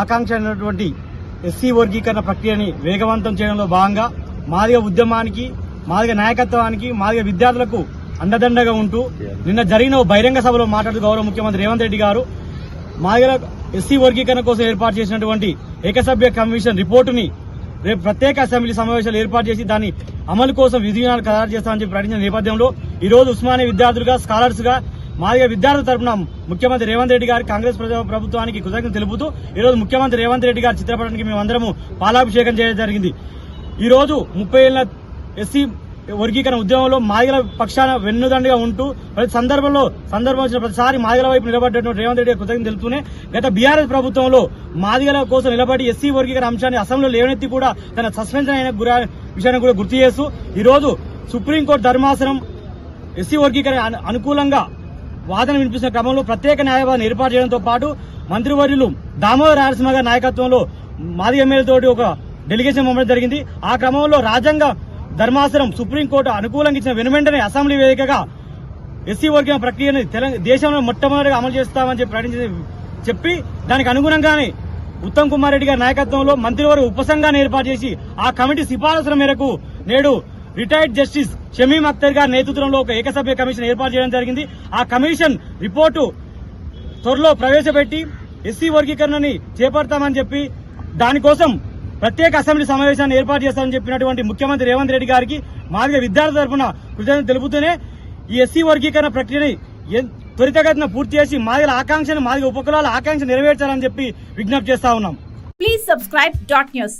ఆకాంక్ష అయినటువంటి ఎస్సీ వర్గీకరణ ప్రక్రియని వేగవంతం చేయడంలో భాగంగా మాదిగ ఉద్యమానికి మాదిగ నాయకత్వానికి మాదిగ విద్యార్థులకు అండదండగా ఉంటూ నిన్న జరిగిన బహిరంగ సభలో మాట్లాడుతూ గౌరవ ముఖ్యమంత్రి రేవంత్ రెడ్డి గారు మాదిగల ఎస్సీ వర్గీకరణ కోసం ఏర్పాటు చేసినటువంటి ఏకసభ్య కమిషన్ రిపోర్టుని రేపు ప్రత్యేక అసెంబ్లీ సమావేశాలు ఏర్పాటు చేసి దాని అమలు కోసం విధివిధానాలు ఖరారు చేస్తామని చెప్పి ప్రకటించిన నేపథ్యంలో ఈ రోజు ఉస్మానియా విద్యార్థులుగా స్కాలర్స్గా మాదిగ విద్యార్థుల తరపున ముఖ్యమంత్రి రేవంత్ రెడ్డి గారి కాంగ్రెస్ ప్రజా ప్రభుత్వానికి కృతజ్ఞత తెలుపుతూ ఈ రోజు ముఖ్యమంత్రి రేవంత్ రెడ్డి గారి చిత్రపటానికి మేమందరము పాలాభిషేకం చేయడం జరిగింది. ఈ రోజు ముప్పై ఏళ్ళ ఎస్సీ వర్గీకరణ ఉద్యమంలో మాదిగల పక్షాన వెన్నుదండగా ఉంటూ ప్రతి సందర్భంలో సందర్భం వచ్చిన ప్రతిసారి మాదిగల వైపు నిలబడ్డటువంటి రేవంత్ రెడ్డి కృతజ్ఞత తెలుపుతూనే గత బీఆర్ఎస్ ప్రభుత్వంలో మాదిగల కోసం నిలబడి ఎస్సీ వర్గీకరణ అంశాన్ని అసెంబ్లీలో లేవనెత్తి కూడా తన సస్పెన్షన్ అయిన గుర- విషయాన్ని కూడా గుర్తు చేస్తూ ఈరోజు సుప్రీంకోర్టు ధర్మాసనం ఎస్సీ వర్గీకరణ అనుకూలంగా వాదన వినిపిస్తున్న క్రమంలో ప్రత్యేక న్యాయవాదం ఏర్పాటు చేయడంతో పాటు మంత్రివర్యులు దామోదర రాయలసీమ గారి నాయకత్వంలో మాది ఎమ్మెల్యేతోటి ఒక డెలిగేషన్ పంపడం జరిగింది. ఆ క్రమంలో రాజ్యాంగ ధర్మాసనం సుప్రీంకోర్టు అనుకూలంగా ఇచ్చిన వెనువెంటనే అసెంబ్లీ వేదికగా ఎస్సీ వర్గం ప్రక్రియను దేశంలో మొట్టమొదటిగా అమలు చేస్తామని చెప్పి ప్రకటించి చెప్పి దానికి అనుగుణంగానే ఉత్తమ్ కుమార్ రెడ్డి గారి నాయకత్వంలో మంత్రివర్గ ఉపసంఘాన్ని ఏర్పాటు చేసి ఆ కమిటీ సిఫారసుల మేరకు నేడు రిటైర్డ్ జస్టిస్ షమీం అఖ్తర్ గారి నేతృత్వంలో ఒక ఏకసభ్య కమిషన్ ఏర్పాటు చేయడం జరిగింది. ఆ కమిషన్ రిపోర్టు త్వరలో ప్రవేశపెట్టి ఎస్సీ వర్గీకరణని చేపడతామని చెప్పి దానికోసం ప్రత్యేక అసెంబ్లీ సమావేశాన్ని ఏర్పాటు చేస్తామని చెప్పినటువంటి ముఖ్యమంత్రి రేవంత్ రెడ్డి గారికి మాదిగ విద్యార్థుల తరఫున కృతజ్ఞత తెలుపుతూనే ఈ ఎస్సీ వర్గీకరణ ప్రక్రియని త్వరితగతిన పూర్తి చేసి మాదిగల ఆకాంక్షను మాదిగ ఉపకులాల ఆకాంక్ష నెరవేర్చాలని చెప్పి విజ్ఞప్తి చేస్తా ఉన్నాం. Please subscribe dot news